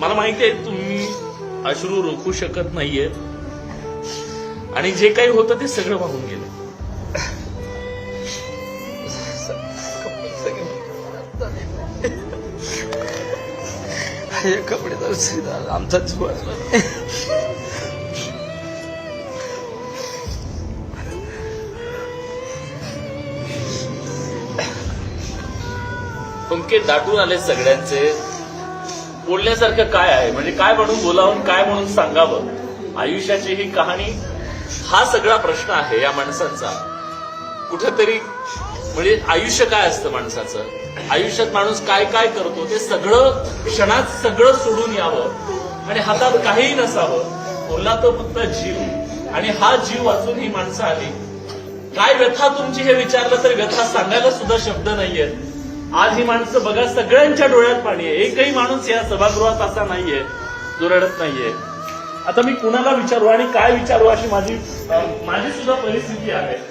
मला माहिती आहे तुम्ही अश्रू रोखू शकत नाहीये. आणि जे काही होतं ते सगळं वाहून गेलं. हे कपडे तर आमचा. पंखे दाटून आले सगळ्यांचे. बोलण्यासारखं काय आहे? म्हणजे काय म्हणून बोलावून काय म्हणून सांगावं? आयुष्याची ही कहाणी हा सगळा प्रश्न आहे या माणसांचा. कुठेतरी म्हणजे आयुष्य काय असतं माणसाचं? आयुष्यात माणूस काय काय करतो ते सगळं क्षणात सगळं सोडून यावं आणि हातात काहीही नसावं. बोलला तो फक्त जीव. आणि हा जीव वाचून ही माणसं आली. काय व्यथा तुमची हे विचारलं तर व्यथा सांगायला सुद्धा शब्द नाहीयेत. आज ही माणसं बघा सगळ्यांच्या डोळ्यात पाणी आहे. एकही माणूस या सभागृहात असा नाहीये जो रडत नाहीये. आता मी कुणाला विचारू आणि काय विचारू अशी माझी माझी सुद्धा परिस्थिती आहे.